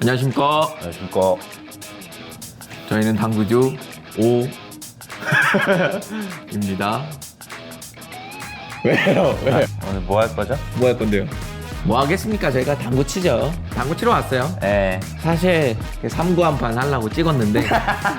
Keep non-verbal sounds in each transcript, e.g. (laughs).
안녕하십니까. 안녕하십니까. 저희는 당구주 오입니다. (laughs) 왜요? 왜요? 오늘 뭐 할 거죠? 뭐 할 건데요? 뭐 하겠습니까? 저희가 당구 치죠. 당구 치러 왔어요. 예. 사실 3구 한판 하려고 찍었는데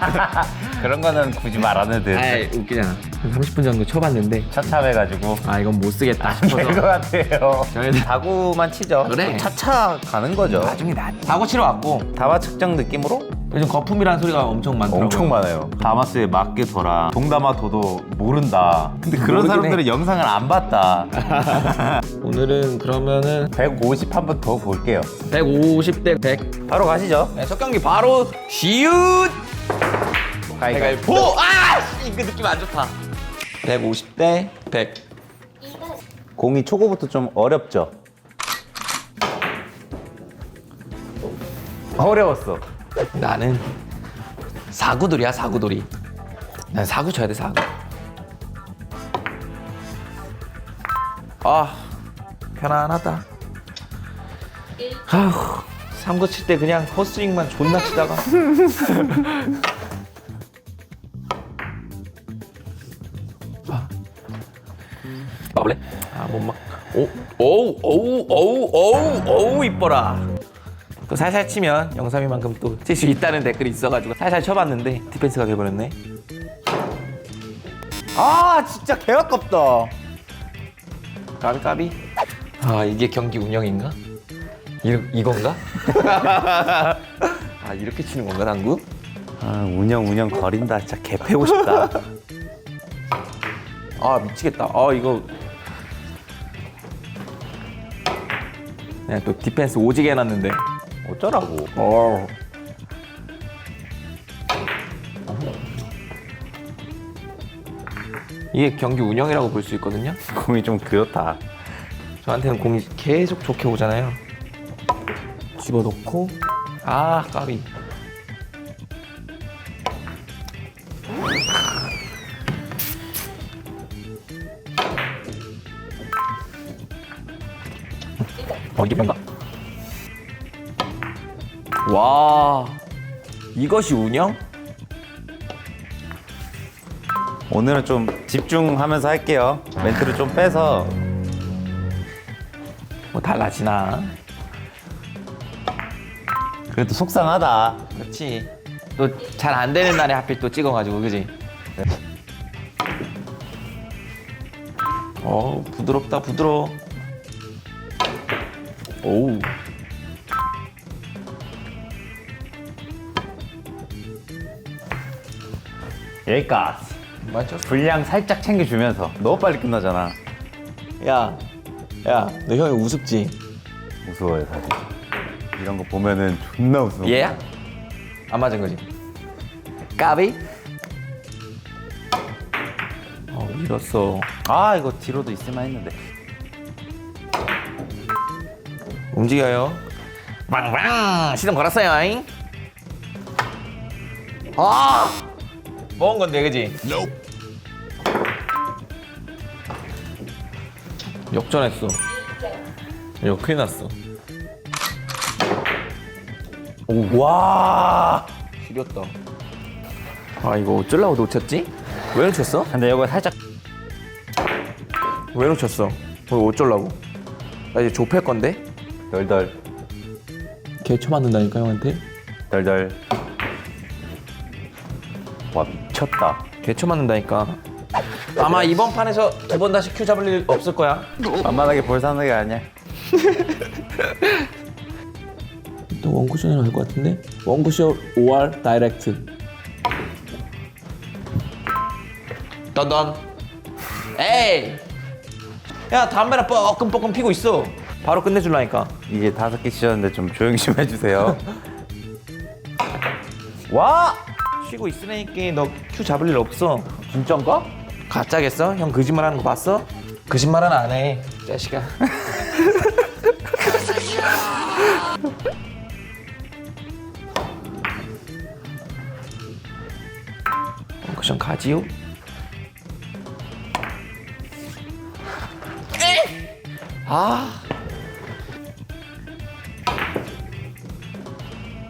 (laughs) 그런 거는 굳이 말 안 해도 아 돼. 웃기잖아. 한 30분 정도 쳐봤는데 처참해가지고. 아 이건 못 쓰겠다 될 것 싶어서 같아요. 저희는 다구만 치죠. 그래. 또 차차 가는 거죠. 나중에 나 당구 치러 왔고 다마 측정 느낌으로 요즘 거품이라는 소리가 엄청 많더라고요. 엄청 많아요. 다마스의 맞게더라. 동다마 도도 모른다. 근데 그런 모르긴 사람들은 영상을 안 봤다. (laughs) 오늘은 그러면은 150 한 번 더 볼게요. 150 대 100 바로 가시죠. 네, 첫 경기 바로 시읒 가위가위보. 보! 아! 씨, 그 느낌 안 좋다 150 대 100 공이 초고부터 좀 어렵죠. 어려웠어. 나는 사구돌이야 사구돌이 난 사구 쳐야 돼 사구 아 편안하다 아휴 삼구 칠 때 그냥 헛스윙만 존나 치다가 (laughs) 아. 막을래? 아못 막. 오, 오우, 오우, 오우, 오우, 오우 이뻐라. 또 살살 치면 영삼이만큼 또 칠 수 있다는 댓글이 있어가지고 살살 쳐봤는데 디펜스가 돼버렸네. 아 진짜 개 아깝다. 까비 까비. 아 이게 경기 운영인가? 이, 이건가? (laughs) 아 이렇게 치는 건가 당구? 아 운영 운영 거린다. 진짜 개 패고 싶다. (laughs) 아 미치겠다. 아 이거 내가 또 디펜스 오지게 해놨는데. 어쩌라고. 어. 이게 경기 운영이라고 볼 수 있거든요. (laughs) 공이 좀 그렇다. 저한테는 공이 계속 좋게 오잖아요. 집어넣고 아 까비. 어 이게 뭔가? 와 이것이 운영? 오늘은 좀 집중하면서 할게요. 멘트를 좀 빼서 뭐 달라지나? 그래도 속상하다. 그렇지. 또 잘 안 되는 날에 하필 또 찍어가지고 그지? 어 부드럽다 부드러 워. 오우. 여기까지. 맞죠? 분량 살짝 챙겨주면서 너무 빨리 끝나잖아. 야, 야, 너 형이 우습지? 무서워요 사실. 이런 거 보면은 존나 무서워. 얘 야? 안 맞은 거지? 까비? 어 밀었어. 아 이거 뒤로도 있을만 했는데. 움직여요. 빵빵 시동 걸었어요. 잉? 아, 먹은 건데 그지? 역전했어. 이거 큰일 났어. 오, 와. 지렸다. 아 이거 어쩌려고 놓쳤지? 왜 놓쳤어? 근데 이거 살짝 왜 놓쳤어? 이거 어쩌려고? 나 이제 좁힐 건데? 덜덜 개 쳐 맞는다니까 형한테? 덜덜. 와 미쳤다. 개쳐 맞는다니까. 아마 이번 판에서 두 번 다시 큐 잡을 일 없을 거야. 만만하게 볼 상대가 아니야. 또 원쿠션이라 할것 같은데? 원쿠션 5R 다이렉트. 던던. 에이. 야 담배나 뻐끔뻐끔 피고 있어. 바로 끝내줄라니까. 이제 다섯 개 치셨는데 좀 조용히 좀 해주세요. 와 쉬고 있으니까 너 큐 잡을 일 없어. 진짠가? 가짜겠어? 형 거짓말 하는 거 봤어? 거짓말은 안 해. 자식아. (laughs) 쿠션 가지요? 아.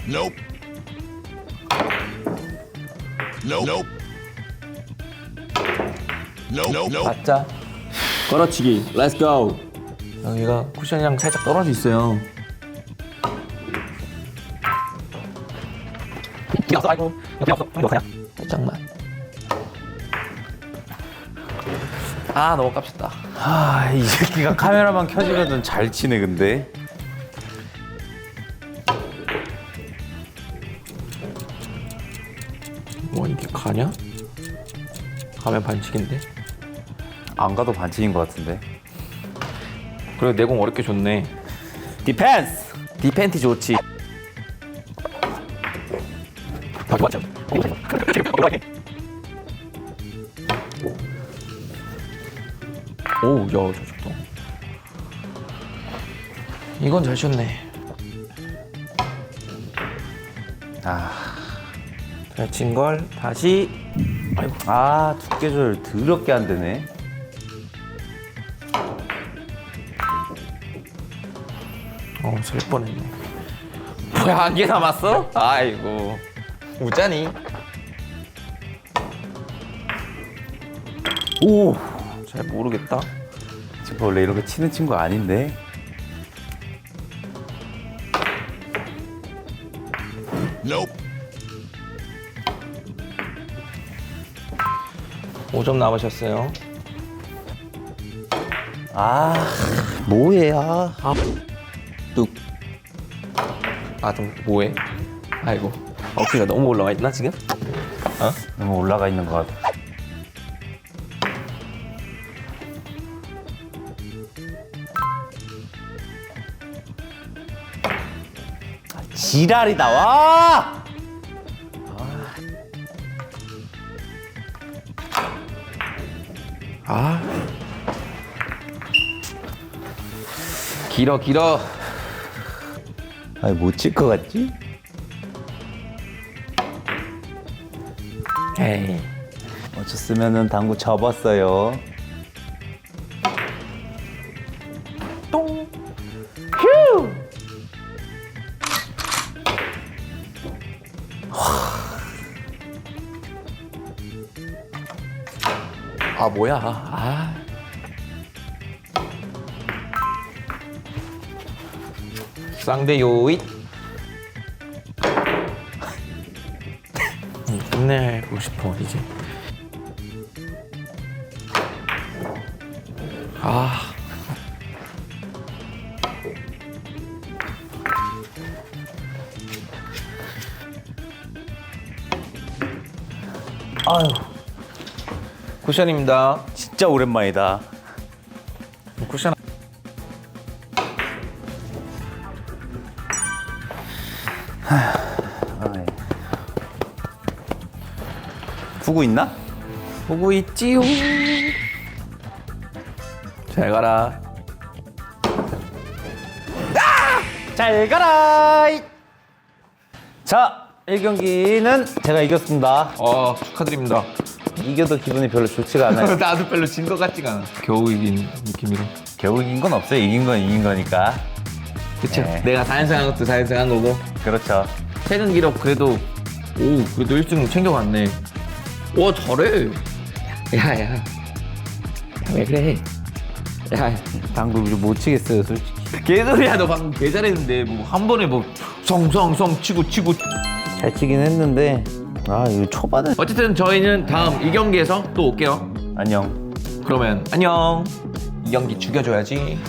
Nope. 맞자. 걸어치기. Let's go. 여기가 쿠션이랑 살짝 떨어져 있어요. 필요 없어. 아이고. 필요 없어. 이거 그냥 살짝만. 아 너무 깝쳤다. 아, 이 새끼가 카메라만 켜지면 잘 치네, 근데. 뭐 이게 가냐? 가면 반칙인데. 안 가도 반칙인 것 같은데. 그래 내공 어렵게 좋네. 디펜스! 디펜트 좋지. 맞죠? 오, 야, 저 좋다. 이건 잘 쳤네. 아, 잘친걸 다시. 아이고, 아, 두께 조절 더럽게 안 되네. 어, 질 뻔했네. 뭐야, 한 개 남았어? 아이고, 우짜니? 오, 잘 모르겠다. 지금 원래 이렇게 치는 친구 아닌데. Nope. 5점 남으셨어요. 아, 뭐해, 아. 뚝. 아, 좀 뭐해? 아이고. 어깨가 너무 올라와 있나 지금? 어? 너무 올라가 있는 것 같아. 지랄이다, 와! 길어 길어. 아니, 못칠것 같지? 에이. 어쩌으면은 당구 접었어요. 똥. 휴. 아 뭐야? 아. 쌍대 요잇. 음, 끝내고 싶어 이제. 아. 아유, 쿠션입니다. 진짜 오랜만이다. 구구 있나? 보고 있지요. 잘 가라. 잘 가라! 자, 1경기는 제가 이겼습니다. 어 축하드립니다. 이겨도 기분이 별로 좋지가 않아요. (laughs) 나도 별로 진 것 같지가 않아. 겨우 이긴 느낌이라. 겨우 이긴 건 없어요. 이긴 건 이긴 거니까. 그쵸. 네. 내가 4연승 한 것도 4연승 한 거고. 그렇죠. 최근 기록 그래도 오 그래도 1등 챙겨갔네. 와 잘해. 야야. 야, 왜 그래? 야 당구 이제 못 치겠어요, 솔직히. 개소리야 너 방금 개 잘했는데 뭐 한 번에 뭐 성성성 치고 치고. 잘 치긴 했는데, 아, 이거 초반에. 어쨌든 저희는 다음 이 경기에서 또 올게요. 안녕. 그러면 안녕. 이 경기 죽여줘야지.